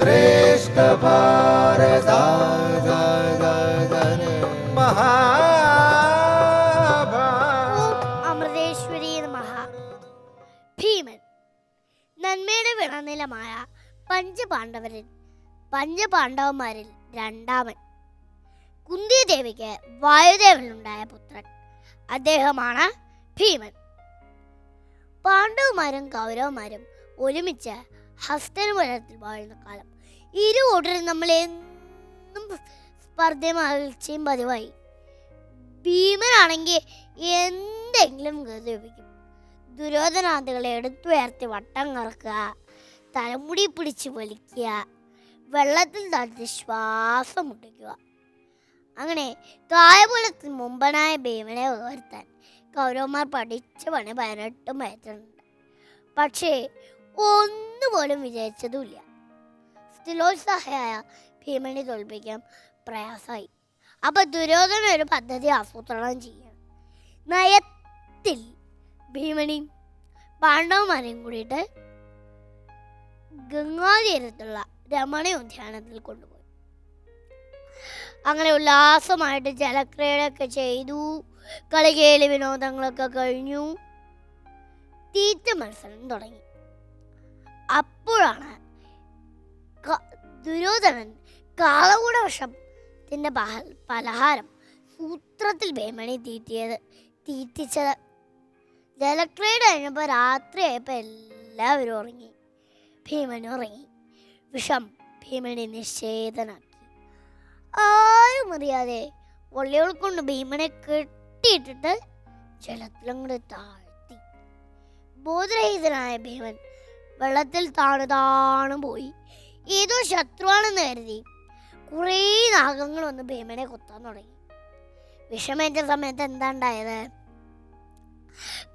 श्रेष्ठ भारत ഓം അമൃതേശ്വരി നമഃ ഭീമൻ നന്മയുടെ വിളനിലമായ പഞ്ചപാണ്ഡവരിൽ പഞ്ചപാണ്ഡവന്മാരിൽ രണ്ടാമൻ കുന്തി ദേവിക്ക് വായുദേവനുണ്ടായ പുത്രൻ അദ്ദേഹമാണ് ഭീമൻ പാണ്ഡവന്മാരും കൗരവന്മാരും ഒരുമിച്ച് ഹസ്തനപുരത്തിൽ വാഴുന്ന കാലം. ഇരു കൂട്ടരും നമ്മൾ എന്നും സ്പർദ്ധ പതിവായി. ഭീമനാണെങ്കിൽ എന്തെങ്കിലും ഗതിപ്പിക്കും ദുര്യോധനാദികളെ എടുത്തുയർത്തി വട്ടം കറക്കുക തലമുടി പിടിച്ച് വലിക്കുക വെള്ളത്തിൽ താഴ്ത്തി ശ്വാസം മുട്ടിക്കുക. അങ്ങനെ കായപുലത്തിൽ മുമ്പനായ ഭീമനെ ഉയർത്താൻ കൗരവന്മാർ പഠിച്ച പണി പതിനെട്ടും വയറ്റുന്നുണ്ട് പക്ഷേ ഒന്നുപോലും വിജയിച്ചതുമില്ല സ്ഥിരോത്സാഹയായ ഭീമനെ തോൽപ്പിക്കാൻ പ്രയാസമായി. അപ്പൊ ദുര്യോധന ഒരു പദ്ധതി ആസൂത്രണം ചെയ്യണം. നയത്തിൽ ഭീമണിയും പാണ്ഡവന്മാരെയും കൂടിയിട്ട് ഗംഗാതീരത്തുള്ള രമണ ഉദ്യാനത്തിൽ കൊണ്ടുപോയി. അങ്ങനെ ഉല്ലാസമായിട്ട് ജലക്രീഡയൊക്കെ ചെയ്തു. കളികേലി വിനോദങ്ങളൊക്കെ കഴിഞ്ഞു. തീറ്റ മത്സരം തുടങ്ങി. അപ്പോഴാണ് ദുര്യോധനൻ കാളകൂട തന്റെ പലഹാരം സൂത്രത്തിൽ വേമണി തീറ്റിയത് തീറ്റിച്ചത്. ജലക്രീഡ കഴിഞ്ഞപ്പോൾ രാത്രിയായപ്പോൾ എല്ലാവരും ഉറങ്ങി. ഭീമൻ ഉറങ്ങി. വിഷം ഭീമനെ നിഷേധനാക്കി. ആരും അറിയാതെ വള്ളികൾ കൊണ്ട് ഭീമനെ കെട്ടിയിട്ടിട്ട് ജലത്തിലങ്ങോട്ട് താഴ്ത്തി. ബോധരഹിതനായ ഭീമൻ വെള്ളത്തിൽ താണു താണു പോയി. ഏതോ ശത്രുവാണെന്ന് കരുതി. കുറേ നാഗങ്ങൾ വന്ന് ഭീമനെ കുത്താൻ തുടങ്ങി. വിഷമേറ്റ സമയത്ത് എന്താ ഉണ്ടായത്?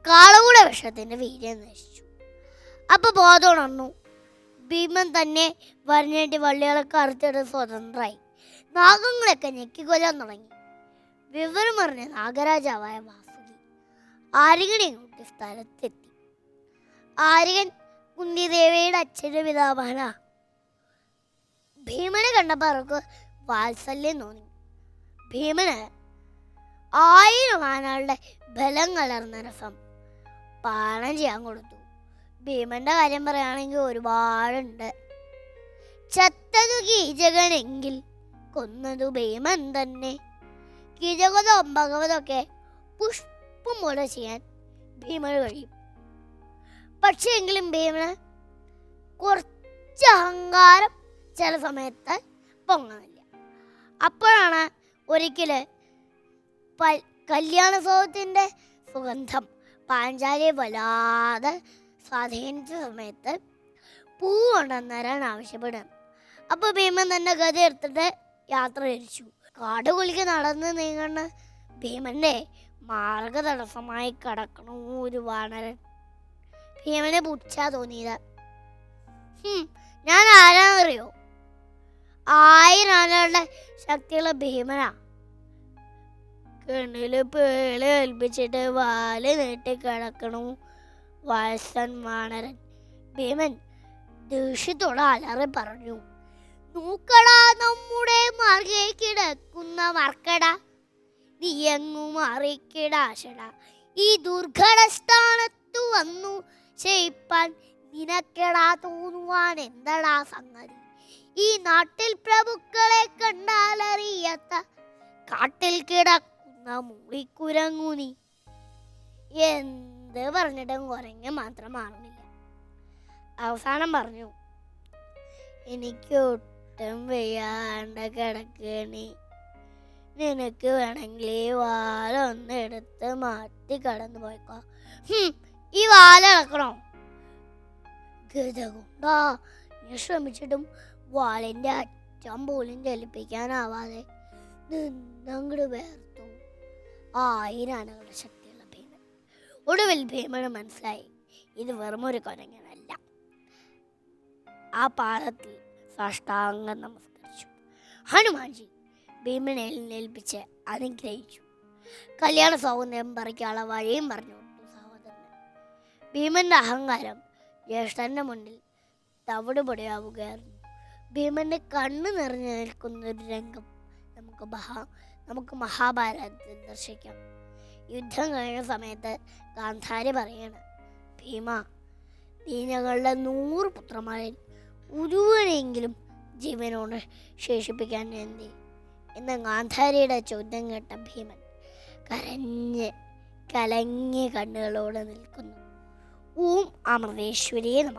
കാളകൂടെ വിഷത്തിന്റെ വീര്യം നശിച്ചു അപ്പൊ ബോധം ഉണർന്നു. ഭീമൻ തന്നെ വരഞ്ഞേട്ടി വള്ളികളൊക്കെ അറുത്തിട്ട് സ്വതന്ത്രമായി നാഗങ്ങളൊക്കെ ഞെക്കിക്കൊല്ലാൻ തുടങ്ങി. വിവരം അറിഞ്ഞ നാഗരാജാവായ വാസുകി ആര്യകനെയും കൂട്ടി സ്ഥലത്തെത്തി. ആര്യകൻ കുന്തിദേവിയുടെ അച്ഛന്റെ പിതാമഹന ഭീമനെ കണ്ടപ്പോൾ അവർക്ക് വാത്സല്യം തോന്നി. ഭീമന് ആയിരം ആനകളുടെ ബലം കലർന്ന രസം പാണം ചെയ്യാൻ കൊടുത്തു. ഭീമന്റെ കാര്യം പറയുകയാണെങ്കിൽ ഒരുപാടുണ്ട്. ചത്തതു കീചകനെങ്കിൽ കൊന്നതു ഭീമൻ തന്നെ. കീചകതോ ഭഗവതൊക്കെ പുഷ്പം പോലെ ചെയ്യാൻ ഭീമന് കഴിയും. പക്ഷേ എങ്കിലും ഭീമന് കുറച്ച് അഹങ്കാരം ചില സമയത്ത് പൊങ്ങുന്നില്ല. അപ്പോഴാണ് ഒരിക്കൽ പ- കല്യാണോത്സവത്തിന്റെ സുഗന്ധം പാഞ്ചാലിയെ വല്ലാതെ സ്വാധീനിച്ച സമയത്ത് പൂ കൊണ്ടുവന്നേരാൻ ആവശ്യപ്പെടും അപ്പോൾ ഭീമൻ തന്നെ ഗതി എടുത്തിട്ട് യാത്ര തിരിച്ചു. കാട് കുലിക്ക് നടന്ന് നീങ്ങുന്ന ഭീമന്റെ മാർഗതടസ്സമായി കടക്കണു ഒരു വാനരൻ ഭീമനെ പുച്ഛാ തോന്നിയത്. ഞാൻ ആരാണെന്നറിയോ ആയിരം ആനകളുടെ ശക്തിയുള്ള ഭീമനാ. കണ്ണിൽ പേൾ ഏൽപ്പിച്ചിട്ട് വാൽ നീട്ടി കിടക്കണു വയസ്സൻ വാണരൻ. ഭീമൻ ദേഷ്യത്തോടെ അലറി പറഞ്ഞു നോക്കടാ നമ്മുടെ മാർഗേ കിടക്കുന്ന മർക്കട നീ എങ്ങു മാറിക്കിടാശട ഈ ദുർഘട സ്ഥാനത്തു വന്നു ചെയ്യിപ്പാൻ നിനക്കെടാ തോന്നുവാൻ എന്തടാ സംഗതി? ഈ നാട്ടിൽ പ്രഭുക്കളെ കണ്ടാൽ അറിയാത്ത കാട്ടിൽ കിടക്കുന്ന മൂളിക്കുരങ്ങു നീ. എന്ത് പറഞ്ഞിട്ടും കുരങ്ങ് മാത്രം മാറുന്നില്ല. അവസാനം പറഞ്ഞു എനിക്ക് ഒട്ടും വയ്യാണ്ട കിടക്കണി നിനക്ക് വേണമെങ്കിൽ വാലൊന്നെടുത്ത് മാറ്റി കടന്നു പോയിക്കോ ഈ വാല ഇളക്കണോ ഗത കൊണ്ടാ ഞാൻ ശ്രമിച്ചിട്ടും വാളിന്റെ അറ്റം പോലും ചലിപ്പിക്കാനാവാതെ നിന്നങ്ങോട്ട് വേർത്തു. ആയിരം ആനകളുടെ ശക്തിയുള്ള ഭീമൻ. ഒടുവിൽ ഭീമന് മനസ്സിലായി ഇത് വെറും ഒരു കൊരങ്ങനല്ല. ആ പാദത്തിൽ സാഷ്ടാംഗം നമസ്കരിച്ചു. ഹനുമാൻജി ഭീമനെ എഴുന്നേൽപ്പിച്ച് അനുഗ്രഹിച്ചു. കല്യാണ സൗന്ദര്യം പറിക്കാനുള്ള വഴിയും പറഞ്ഞു. ഭീമന്റെ അഹങ്കാരം ജ്യേഷ്ഠന്റെ മുന്നിൽ തവിട് പൊടിയാവുകയായിരുന്നു. ഭീമന്റെ കണ്ണ് നിറഞ്ഞു നിൽക്കുന്ന ഒരു രംഗം നമുക്ക് മഹാ നമുക്ക് മഹാഭാരതത്തിൽ ദർശിക്കാം. യുദ്ധം കഴിഞ്ഞ സമയത്ത് ഗാന്ധാരി പറയാണ് ഭീമ നീ നൂറ് പുത്രന്മാരിൽ ഒരുവനെങ്കിലും ജീവനോട് ശേഷിപ്പിക്കാൻ എന്തി എന്ന ഗാന്ധാരിയുടെ ചോദ്യം കേട്ട ഭീമൻ കരഞ്ഞ് കലങ്ങിയ കണ്ണുകളോടെ നിൽക്കുന്നു. ഓം അമൃതേശ്വരിയെ നമ.